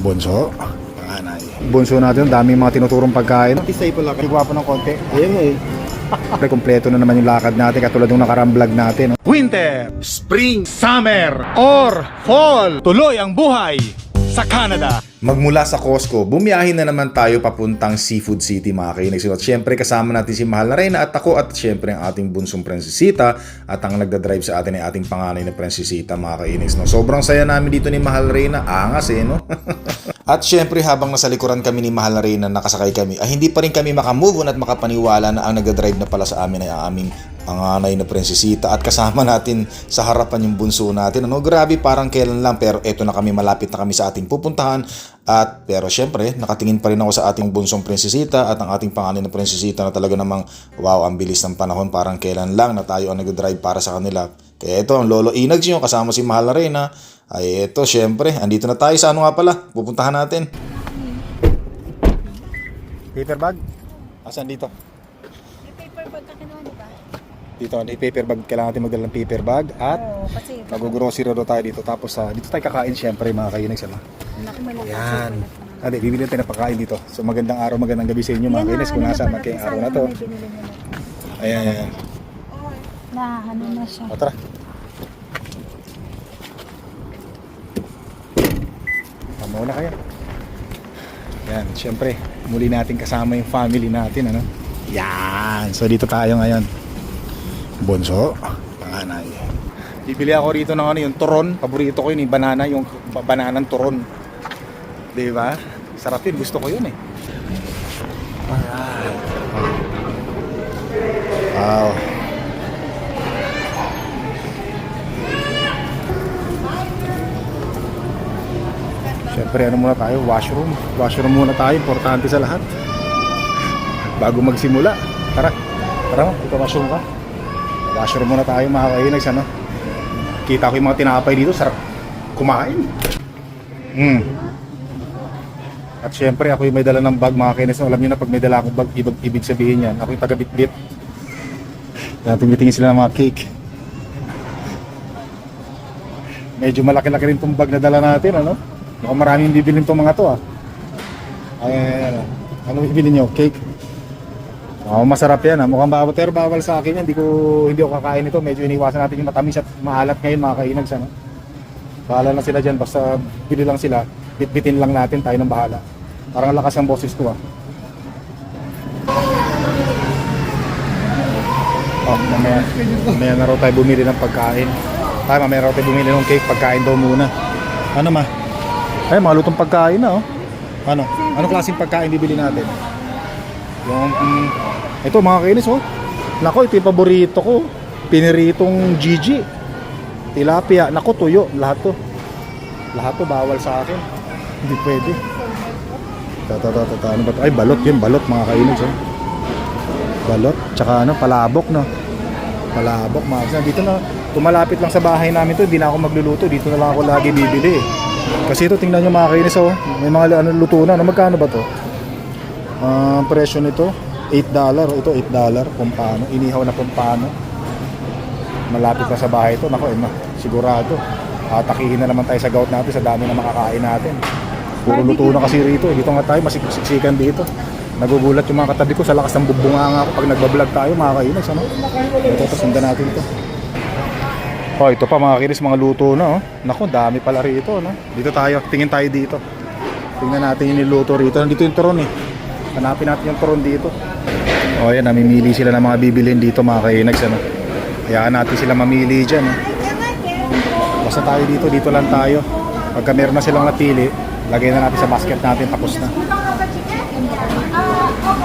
Bunso. Panganay. Bunso natin, daming mga tinuturong pagkain. Tisay pala pa ng konti. Nga eh. Pre, kompleto na naman yung lakad natin katulad ng nakarang vlog natin. Winter, Spring, Summer, or Fall. Tuloy ang buhay sa Canada. Magmula sa Costco, bumiyahin na naman tayo papuntang Seafood City mga kainex. At syempre kasama natin si Mahal na Reyna at ako at syempre ang ating bunsong Prinsesita at ang nagdadrive sa atin ay ating panganay na Prinsesita mga kainex. No? Sobrang saya namin dito ni Mahal Reyna. Angas eh, no? at syempre habang nasa likuran kami ni Mahal na Reyna nakasakay kami, ay hindi pa rin kami makamove on at makapaniwala na ang nagdadrive na pala sa amin ay ang aming panganay na prinsesita at kasama natin sa harapan yung bunso natin. Ano, grabe parang kailan lang pero eto na kami malapit na kami sa ating pupuntahan at pero syempre nakatingin pa rin ako sa ating bunsong prinsesita at ang ating panganay na prinsesita na talaga namang wow ang bilis ng panahon parang kailan lang na tayo ang nag-drive para sa kanila. Kaya ito ang Lolo Inags nyo kasama si Mahal na Reyna ay ito syempre andito na tayo sa ano nga pala pupuntahan natin. Paper bag? Asan dito? May paper bag ka kinuha, di ba? Dito, may paper bag. Kailangan natin magdala ng paper bag at Oo, kasi mag-grocery daw tayo dito. Tapos sa dito tayo kakain syempre mga kainex. Ano? mo lang Yan. Ate, bibili tayo ng pagkain dito. So magandang araw, magandang gabi sa inyo mga kainex kung nasa man kayong araw na to. Ayan, ayan, ayan. Na, ano na siya. O, tara. Tama na kayo. Yan, syempre, muli natin kasama yung family natin, ano? Yan! So, dito tayo ngayon. Bonso, panganay. Bibili ako rito ng ano, yung turon. Paborito ko yun, yung banana, yung ba- bananang turon. Di ba? Sarap yun, gusto ko yun eh. Alright. Wow. Siyempre, ano muna tayo? Washroom. Washroom muna tayo. Importante sa lahat. Bago magsimula. Tara. Tara, ito washroom ka. Washroom muna tayo mga kainags, ano? Kita ko yung mga tinapay dito. Sarap kumain. Hmm. At syempre, ako yung may dala ng bag mga kainis. Alam niyo na pag may dala akong bag, ibig, ibig sabihin yan. Ako yung taga-bit-bit. Kaya tingin sila ng mga cake. Medyo malaki-laki rin itong bag na dala natin, ano? Mukhang maraming bibilin itong mga to, ah. Ay, ano? Ano bibili nyo? Cake? Oh, masarap yan, ah. Mukhang bawal, pero bawal sa akin yan. Hindi ko, hindi ko kakain ito. Medyo iniwasan natin yung matamis at maalat ngayon, mga kainags, ano? Bahala na sila dyan. Basta bili lang sila. Bitbitin lang natin. Tayo ng bahala. Parang ang lakas ng boses ko, ah. Oh, mamaya, mamaya na raw tayo bumili ng pagkain. Ay, mamaya raw tayo bumili ng cake. Pagkain daw muna. Ano ma? Ay, mga lutong pagkain na, oh. Ano? Anong klaseng pagkain bibili natin? Yung, mm, ito mga kainis, oh. Nako, ito yung paborito ko. Piniritong Gigi. Tilapia. Nako, tuyo. Lahat to. Lahat to bawal sa akin. Hindi pwede. Tata, tata, tata. Ano ba to? Ay, balot yun. Balot mga kainis, oh. Balot. Tsaka ano, palabok, no? Palabok, mga kainis. Dito na, tumalapit lang sa bahay namin to. Hindi na ako magluluto. Dito na lang ako lagi bibili, eh. Kasi ito, tingnan nyo mga kainis, oh. May mga ano, luto na. Ano, magkano ba to? Ah, presyo nito, 8 dollar. Ito 8 dollar pompano, inihaw na pompano. Malapit na sa bahay ito. Nako, eh, ma- sigurado. Atakihin na naman tayo sa gout natin sa dami na makakain natin. Puro luto na kasi rito. Dito nga tayo, masiksikan dito. Nagugulat yung mga katabi ko sa lakas ng bubunga nga ako pag nagbablog tayo, mga kainis, ano? Ito, ito, sundan natin ito. Oh, ito pa mga kinis, mga luto na, oh. Nako, dami pala rito, no? Dito tayo, tingin tayo dito. Tingnan natin yung niluto rito. Nandito yung turon, eh. Hanapin natin yung turon dito. O, yan, namimili sila ng mga bibilin dito, mga kainags, ano? Hayaan natin sila mamili dyan, eh. Basta tayo dito, dito lang tayo. Pagka meron na silang napili, lagay na natin sa basket natin, tapos na.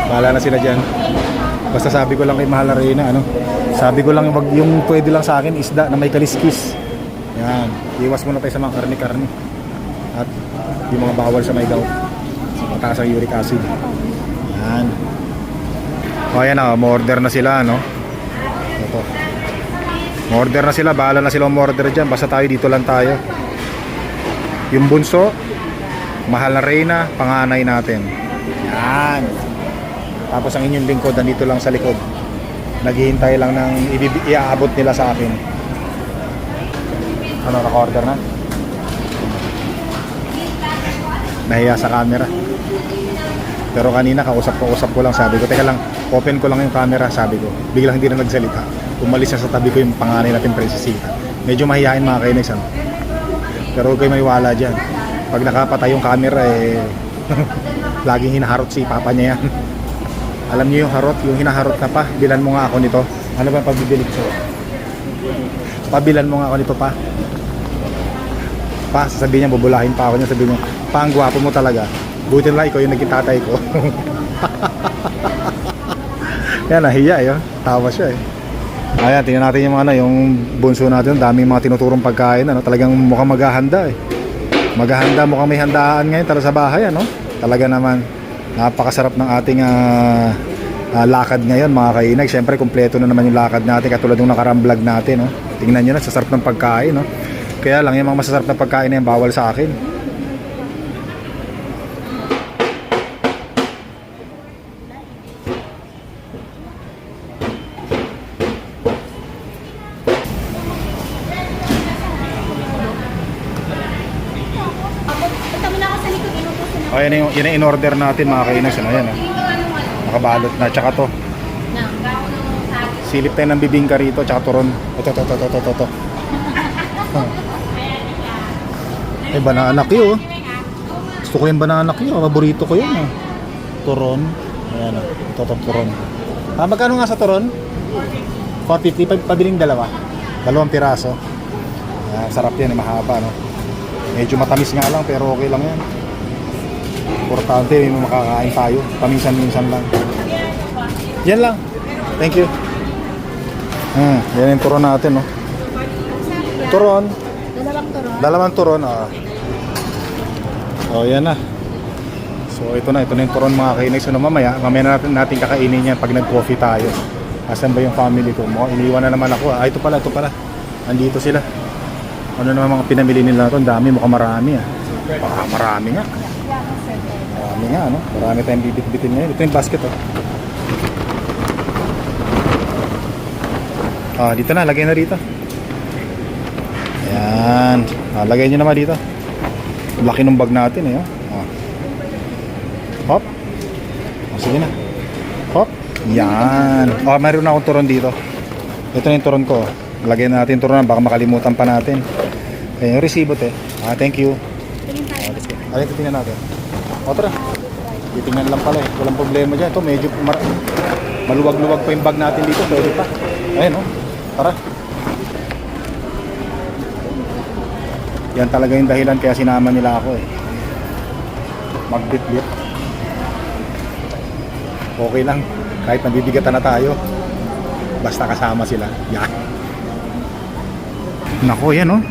Bahala na sila dyan. Basta sabi ko lang kay Mahal na Reyna, ano, sabi ko lang wag yung pwede lang sa akin isda na may kaliskis. Yan. Iwas muna tayo sa mga karni-karni. At yung mga bawal sa may gout. Mataas ang uric acid. Yan. O yan na, order na sila, no? Ito. Order na sila, bahala na sila order dyan. Basta tayo dito lang tayo. Yung bunso, mahal na Reyna, panganay natin. Yan. Tapos ang inyong lingkod, nandito lang sa likod. Naghihintay lang ng iaabot nila sa akin. Ano, naka-order na? nahiya sa camera. Pero kanina kausap ko, lang, sabi ko, teka lang, open ko lang yung camera, sabi ko. Biglang hindi na nagsalita. Umalis na sa tabi ko yung panganay natin, Princesita. Medyo mahihain mga kainis, ano? Pero huwag kayo maniwala dyan. Pag nakapatay yung camera, eh, laging hinaharot si papa niya yan. Alam niyo yung harot, yung hinaharot na pa, bilan mo nga ako nito. Ano ba ang pagbibilig ko? Pabilan mo nga ako nito pa. Pa, sasabihin niya, bubulahin pa ako niya, sabihin niya, pa, ang gwapo mo talaga. Buti na lang ikaw yung naging tatay ko. Yan, nahiya eh. oh. Tawa siya eh. Ayan, tingnan natin yung ano, yung bunso natin, daming mga tinuturong pagkain, ano, talagang mukhang maghahanda eh. Maghahanda, mukhang may handaan ngayon tala sa bahay, ano. Talaga naman, napakasarap ng ating ah, ah, lakad ngayon, mga kainag. Siyempre, kumpleto na naman yung lakad natin, katulad ng nakarang vlog natin, no. Tingnan nyo na, sasarap ng pagkain, no. Kaya lang, yung mga masasarap na pagkain na yan, bawal sa akin. O, yan yung, yan yung in-order natin, mga kainas, ano, yan, oh. Nakabalot na, tsaka to. Silip tayo ng bibingka rito, tsaka turon. Ito, ito, ito, ito, ito, ito. Eh, banana Q, oh. Gusto ko yung banana Q, oh. paborito ko yun, oh. Turon. Ayan, oh. Ito, ito, turon. Ah, magkano nga sa turon? 450, pa- pabiling dalawa. Dalawang piraso. Ah, sarap yan, eh, mahaba, no? Medyo matamis nga lang, pero okay lang yan. Importante, may makakain tayo. Paminsan-minsan lang. Yan lang. Thank you. Hmm, yan yung turon natin, no? Turon. Dalawang turon. Dalawang turon, ah. Oh, yan na. So, ito na. Ito na yung turon mga kainis. So, mamaya, mamaya na natin, natin kakainin yan pag nag-coffee tayo. Asan ba yung family ko? Mo, iniwan na naman ako. Ah, ito pala, ito pala. Andito sila. Ano naman mga pinamili nila ito? Ang dami, mukhang marami, ah. Baka marami nga. Marami nga, no? Marami tayong bibit-bitin ngayon. Ito yung basket, oh. Ah, dito na. Lagay na dito. Ayan. Ah, lagay nyo naman dito. Laki ng bag natin eh. Oh. Ah. Hop. Oh, sige na. Hop. Yan. Oh, mayroon na akong turon dito. Ito na yung turon ko. Lagay natin yung turon baka makalimutan pa natin. Ayan yung resibo te. Ah, thank you. Tayo. Alin titingnan natin. O tara. Titingnan lang pala eh. Walang problema dyan. Ito medyo maluwag-luwag pa yung bag natin dito. Pwede pa. Ayan o. Tara. Yan talaga yung dahilan kaya sinama nila ako eh. Magbit-bit. Okay lang. Kahit nabibigatan na tayo. Basta kasama sila. Yan. Nako yan oh.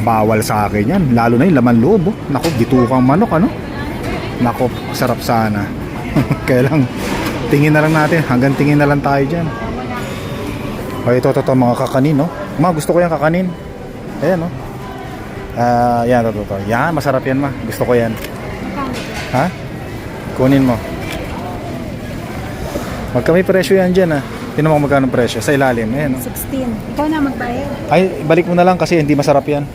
Bawal sa akin yan. Lalo na yung laman loob oh. Nako, bitukang manok ano. Nako, sarap sana. Kaya lang, tingin na lang natin. Hanggang tingin na lang tayo dyan. O ito, ito, ito, mga kakanin no. Ma, gusto ko yung kakanin. Ayan no. Ah, yan, ito, ito. Yan, masarap yan ma. Gusto ko yan. Ha? Kunin mo. Magka may presyo yan dyan ah. Tinan mo kung magkano presyo. Sa ilalim. Ayan no. 16. Ikaw na magbayad. Ay, balik mo na lang kasi hindi masarap yan.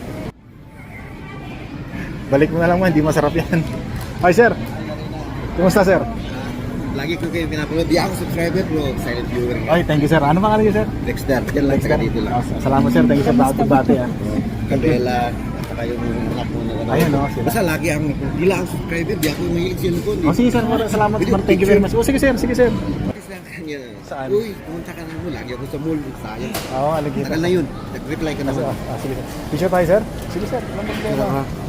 Balik mo na lang mo, hindi masarap yan. Hi sir. Kumusta sir? Lagi ko kayo pinapanood. Di ako subscriber bro. Silent viewer nga. Ay, thank you sir. Ano pangalan niyo sir? Dexter. Diyan lang sa dito lang. Ah, salamat sir. Thank you sir. Dati dati ah. At saka yung po na ano. Ayun, oh, sila. Basta lagi ang di lang subscriber. Di ako may cellphone. Oh, sige sir. Salamat. Thank you very much. Oh, sige sir. Sige sir. Kanya. Saan? Uy, pumunta ka na mo. Lagi ako sa mall. Sayang. Oo, oh, alagay Tagal na yun. Nag-reply ka naman. Ah, sige sir. Picture tayo sir? Sige sir. Walang problema.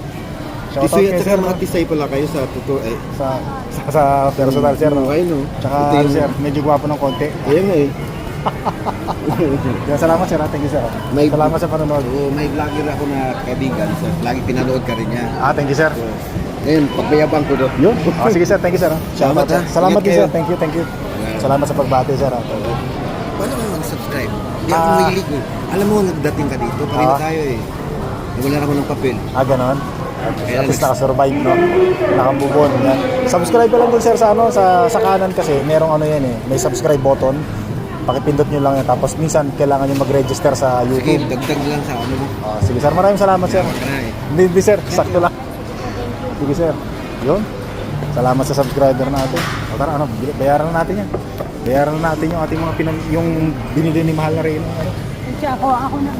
Tisay Shoutout at saka sir. mga tisay pala kayo sa totoo. Eh, Sa, sa, sa personal sir. No? Okay no. Tsaka yung- sir, medyo gwapo ng konti. Ayun eh. Kaya salamat sir. ah. Thank you sir. May- Salamat sa panonood. Oo, may vlogger ako na kaibigan. So, lagi pinanood ka rin niya. Ah, thank you sir. Ayun, pagbayabang ko doon. Yun. Ah, sige sir, thank you sir. ah. Salamat, sir. Salamat din sir. kayo. Thank you, thank you. Salamat sa pagbati sir. ah. Paano ka mag-subscribe? Hindi ako Ah. eh. Alam mo, nagdating ka dito, Ah. tayo eh. Wala naman ng papel. Ah, ganon. At least nakasurvive, no? Nakambubon. Yan. Subscribe ka lang dun, sir, sa ano, sa, sa kanan kasi, merong ano yan eh, may subscribe button. Pakipindot nyo lang yan. Tapos minsan, kailangan nyo mag-register sa Sige, YouTube. dagdag lang sa ano mo. Ah, sige, sir. Maraming salamat, sir. Hindi, hindi, sir. Sakto lang. Sige, sir. Yun. Salamat sa subscriber natin. O tara, ano, bili- bayaran na natin yan. Bayaran na natin yung ating mga pinam yung binili ni Mahal na. Ano? Siya ako, ako na.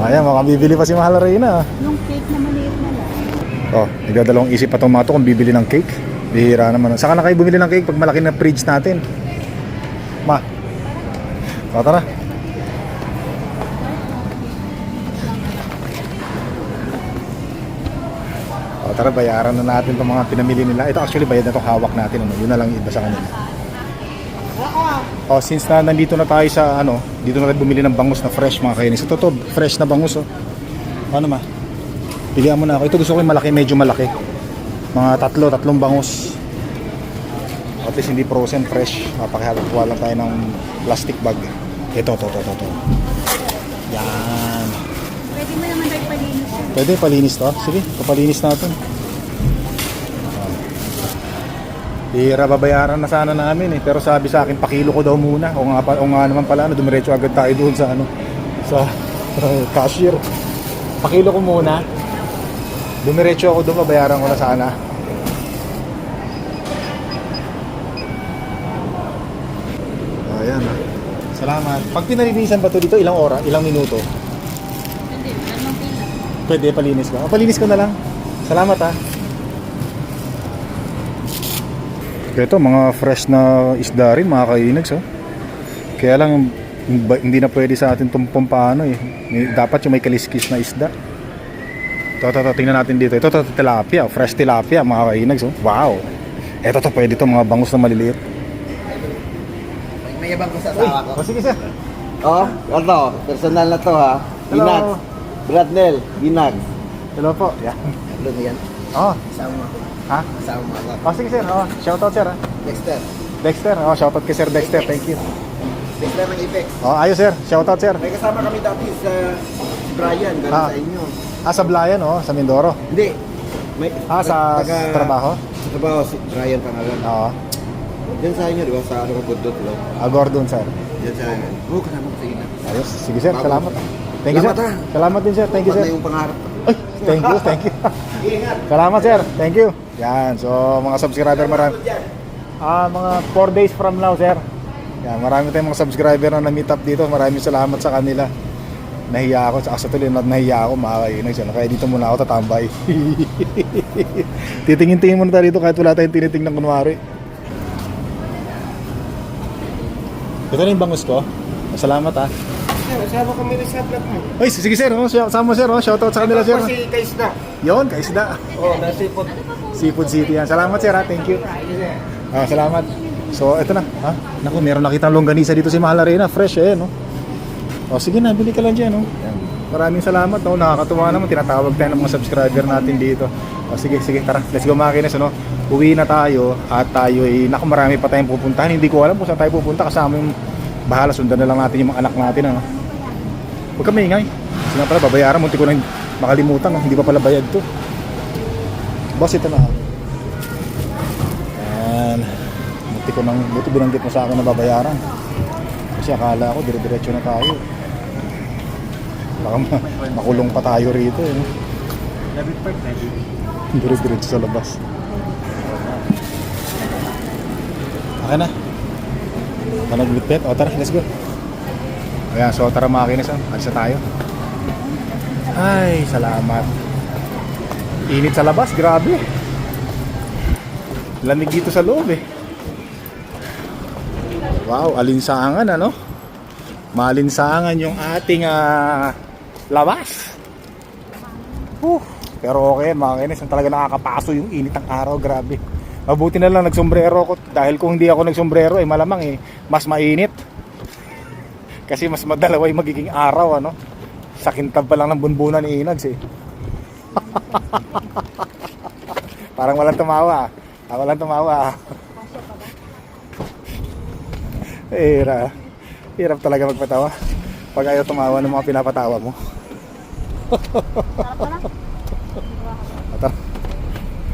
Ayan, makabibili pa si Mahal na rin. Ah. Yung cake na maliit na lang. Oh, nagdadalawang isip pa itong mga to kung bibili ng cake. Bihira naman. Saka na kayo bumili ng cake pag malaki na fridge natin. Ma. O, tara. O, tara, bayaran na natin itong mga pinamili nila. Ito actually bayad na itong hawak natin. Ano? Yun na lang iba sa kanila. Oh, since na nandito na tayo sa ano, dito na tayo bumili ng bangus na fresh mga kainis. Ito to, fresh na bangus oh. Ano ma? Pilihan mo na ako. Ito gusto ko yung malaki, medyo malaki. Mga tatlo, tatlong bangus. At least hindi frozen, fresh. Papakihalatuwa lang tayo ng plastic bag. Ito, to, to, to, to. Yan. Pwede mo naman tayo palinis. Pwede, palinis to. Sige, papalinis natin. Hira babayaran na sana namin eh. Pero sabi sa akin, pakilo ko daw muna. O nga, pa- o nga naman pala, ano, dumiretso agad tayo doon sa ano, sa cashier. Pakilo ko muna. Dumiretso ako doon, babayaran ko na sana. Ayan. Salamat. Pag pinalinisan ba to dito, ilang oras, ilang minuto? Pwede, palinis ko. Oh, palinis ko na lang. Salamat ha. Ito, mga fresh na isda rin, mga kainags. Oh. Kaya lang, hindi na pwede sa atin itong paano eh. May- Dapat yung may kaliskis na isda. Ito, ito, ito, tingnan natin dito. Ito, ito, tilapia. Fresh tilapia, mga kainags. Oh. Wow. Ito, to pwede to mga bangus na maliliit. May yabang ko sa asawa ko. Oh, sige sir. Oh, ito, personal na to ha. Hello. Binag. Bradnell, Binag. Hello po. Yeah. Ano na yan? Oh, Kasama ko. Ha? Kasama mo ako. Oh, sige sir. Oh, shoutout sir ha. Dexter. Dexter. Oh, shoutout kay Sir Dexter. Thank you. Dexter ng Apex. Oh, ayos sir. Shoutout sir. May kasama kami dati sa Brian, galing Ah. sa inyo. Ah, sa Blayan, oh, sa Mindoro. Hindi. May, Ah, sa taga- trabaho? Sa trabaho, si Brian pangalan. Oo. Diyan sa inyo, di ba? Sa ano ko, Budot, lo. Ah, Gordon, sir. Diyan sa inyo. Oo, kasama ko sa inyo. Ayos. Sige, sir. Salamat. Thank you, sir. Salamat, ah. Salamat din, sir. Thank you, sir. na yung pangarap? Ay, thank you, thank you. Salamat, sir. Thank you. Yan. So, mga subscriber, marami. Ah, mga 4 days from now, sir. Yan, marami tayong mga subscriber na na-meet up dito. Maraming salamat sa kanila. Nahiya ako. Sa tuloy na nahiya ako, makakainig siya. Kaya dito muna ako tatambay. Titingin-tingin muna tayo dito kahit wala tayong tinitingnan kunwari. Ito na yung bangus ko. Salamat ah. Kasama kami rin sa vlog mo. Ay, sige sir, oh, sama sir, oh, shoutout sa kanila sir. Kasi kay Isda. Yon, kaisda. Oo, nasa ipot. Seafood City yan. Salamat sir, ha? thank you. Ah, salamat. So, eto na. Ha? Naku, meron nakita longganisa dito si Mahal Arena. Fresh eh, no? O, sige na, bili ka lang dyan, no? Yan. Maraming salamat, no? Nakakatuwa naman. Tinatawag tayo ng mga subscriber natin dito. O, sige, sige, tara. Let's go mga kinis, no? Uwi na tayo at tayo ay, naku, marami pa tayong pupuntahan. Hindi ko alam kung saan tayo pupunta kasama yung bahala. Sundan na lang natin yung mga anak natin, ano? Huwag ka maingay. Kasi nga pala, babayaran. Munti ko na makalimutan. no? Hindi pa pala bayad to. Boss, ito na. Yan. Munti ko nang, buti binanggit mo sa akin na babayaran. Kasi akala ko, dire-diretso na tayo. Baka ma- makulong pa tayo rito. Eh. Dire-diretso sa labas. Okay na. Managlit O tara, let's go. Ayan, so tara mga kinis. oh. Alis tayo. Ay, salamat. Init sa labas, grabe. Lamig dito sa loob eh. Wow, alinsangan ano? Malinsangan yung ating ah, labas. Whew. Pero okay, mga kinis, talaga nakakapaso yung init ng araw, grabe. Mabuti na lang nagsombrero ko dahil kung hindi ako nagsombrero eh malamang eh mas mainit. Kasi mas madalawa yung magiging araw ano. Sa kintab pa lang ng bunbunan ni Inags eh. Parang walang tumawa. Ah, walang tumawa. Hira. Hirap talaga magpatawa. Pag ayaw tumawa ng mga pinapatawa mo. Tara.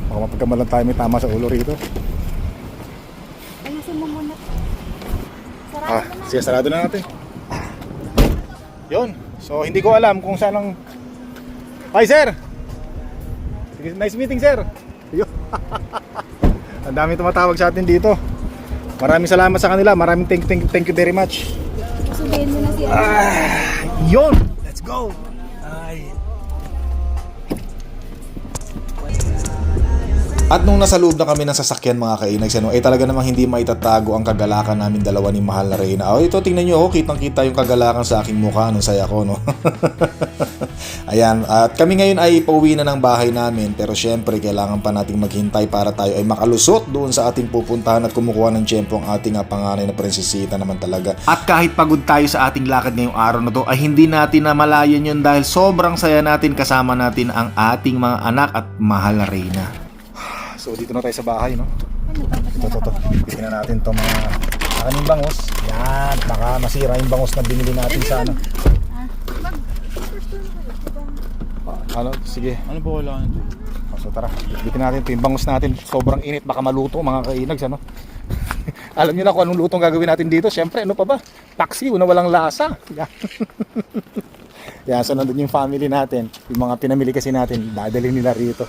Baka mapagkamalan tayo may tama sa ulo rito. Ayusin mo muna. Sarado Ah, na. siya sarado na natin. Yun. So, hindi ko alam kung saan ang... Hi, sir! Nice meeting, sir. Yo. Ang dami tumatawag sa atin dito. Maraming salamat sa kanila. Maraming thank you, thank thank you very much. Subihin mo na siya. Yon! Let's go! At nung nasa loob na kami ng sasakyan mga kainags, ano, eh talaga namang hindi maitatago ang kagalakan namin dalawa ni Mahal na Reyna. Oh, ito tingnan nyo, oh, kitang kita yung kagalakan sa aking mukha nung saya ko, no? Ayan, at kami ngayon ay pauwi na ng bahay namin pero syempre kailangan pa nating maghintay para tayo ay makalusot doon sa ating pupuntahan at kumukuha ng tiyempo ang ating ah, panganay na prinsesita naman talaga. At kahit pagod tayo sa ating lakad ngayong araw na to ay hindi natin namalayan yun dahil sobrang saya natin kasama natin ang ating mga anak at Mahal na Reyna. So dito na tayo sa bahay, no? Ito, ito, ito. Tingnan natin itong mga aking bangos. Yan, baka masira yung bangos na binili natin sa ano. Ah, Ano, sige. Ano po wala nito? Oh, So tara, bitin natin ito. Yung bangus natin, sobrang init, baka maluto mga kainags, ano? Alam niyo na kung anong lutong gagawin natin dito. Siyempre, ano pa ba? Paksiw na walang lasa. Yan. Yan, so nandun yung family natin. Yung mga pinamili kasi natin, dadalhin nila rito.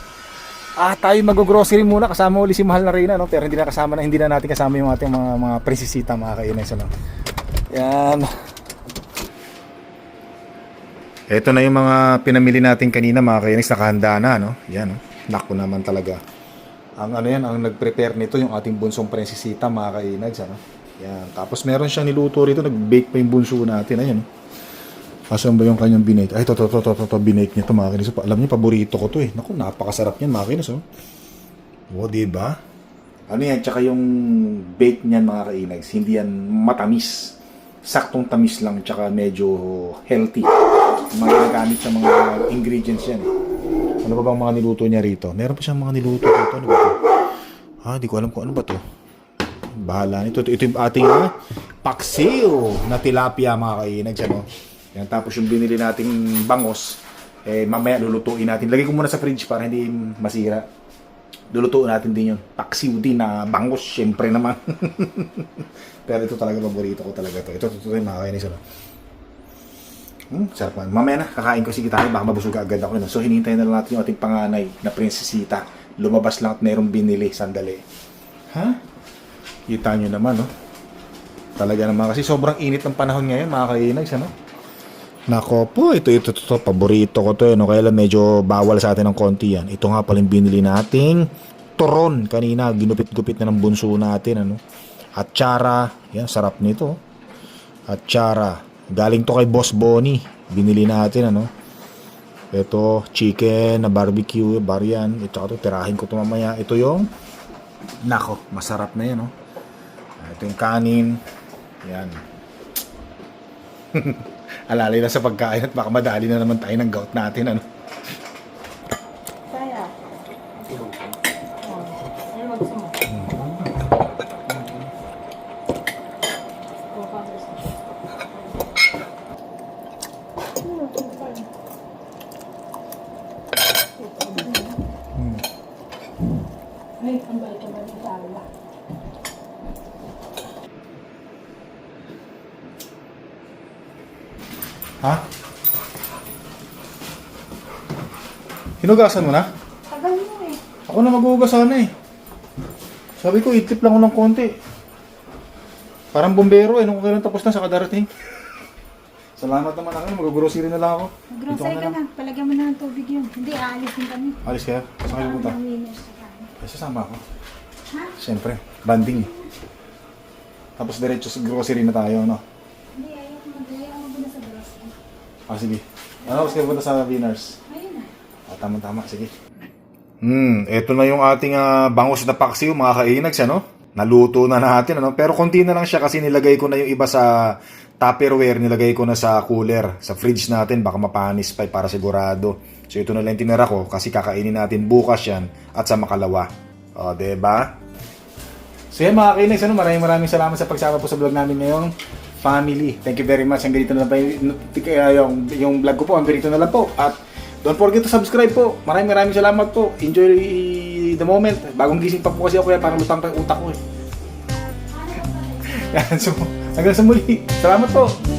Ah, tayo mag-grocery muna kasama uli si Mahal na Reyna, no? Pero hindi na kasama na, hindi na natin kasama yung ating mga mga prinsesita mga kainags, ano? Yan. Ito na yung mga pinamili natin kanina mga kainags, nakahanda na, no? Yan, no? Naku naman talaga. Ang ano yan, ang nag-prepare nito yung ating bunsong prinsesita mga kainags, ano? Yan. Tapos meron siyang niluto rito, nag-bake pa yung bunso natin, ayun. no? Asan ba yung kanyang binake? Ay, to, to, to, to, to, to niya to mga kinis. Alam niyo, paborito ko to eh. Naku, napakasarap niyan mga kinis, oh. O, di ba? Ano yan? Tsaka yung bake niyan mga kainags, hindi yan matamis. Saktong tamis lang, tsaka medyo healthy. Mga ginagamit sa mga ingredients yan eh. Ano ba bang mga niluto niya rito? Meron pa siyang mga niluto rito. Ano ba to? Ah, di ko alam kung ano ba to. Bahala nito. Ito, ito yung ating ah, paksiw na tilapia mga kainags. Ano? Yan, tapos yung binili nating bangos, eh, mamaya lulutuin natin. Lagay ko muna sa fridge para hindi masira. Lulutuin natin din yun. Paksiw din na bangos, syempre naman. Pero ito talaga paborito ko talaga to. Ito, ito, ito, yung mga kainis. Ano? Hmm, sarap man. Mamaya na, kakain ko sige tayo, baka mabusog agad ako. No? So, hinintayin na lang natin yung ating panganay na prinsesita. Lumabas lang at mayroong binili, sandali. Ha? Kita nyo naman, no? Talaga naman, kasi sobrang init ng panahon ngayon, mga kainags, ano? Nako po, ito, ito, ito, ito, paborito ko to, eh, no? Kaya lang medyo bawal sa atin ng konti yan. Ito nga pala yung binili nating turon kanina, ginupit-gupit na ng bunso natin, ano? At tsara, yan, sarap nito. At tsara, galing to kay Boss Bonnie, binili natin, ano? Ito, chicken na barbecue, barian. Ito, ito, tirahin ko to mamaya. Ito yung, nako, masarap na yan, no? Ito yung kanin, yan. Alalay na sa pagkain at baka madali na naman tayo ng gout natin, ano? Kaya. Ay, ang bait ka ba ni Carla? Ha? Hinugasan mo na? Tagal mo eh. Ako na maghugas sana eh. Sabi ko, itip lang ko ng konti. Parang bombero eh, nung kailan tapos na sa kadarating. Salamat naman ako, mag-grocery na lang ako. Mag-grocery na ka lang. na. Palagyan mo na ng tubig yun. Hindi, aalis din kami. Alis kaya? Saan kayo kami. Ay, sasama ako. Ha? Siyempre, banding eh. Tapos diretso sa grocery na tayo, no? Hindi, ayaw ko mag- ayaw ko sa grocery. Ah, sige. Ano, kasi punta sa Winners. Tama-tama, sige. Hmm, eto na yung ating ah, bangus na paksiw, mga kainags, ano? Naluto na natin, ano? Pero konti na lang siya kasi nilagay ko na yung iba sa Tupperware, nilagay ko na sa cooler, sa fridge natin, baka mapanis pa eh, para sigurado. So ito na lang tinira ko kasi kakainin natin bukas yan at sa makalawa. O, ba? Diba? So yan mga kainags, ano? Maraming maraming salamat sa pagsama po sa vlog namin ngayong family. Thank you very much. Hanggang dito na lang pa yung, yung, vlog ko po. Hanggang dito na lang po. At don't forget to subscribe po. Maraming maraming salamat po. Enjoy the moment. Bagong gising pa po kasi ako yan. Parang lutang pa yung utak ko eh. Yan. So, hanggang sa muli. Salamat po.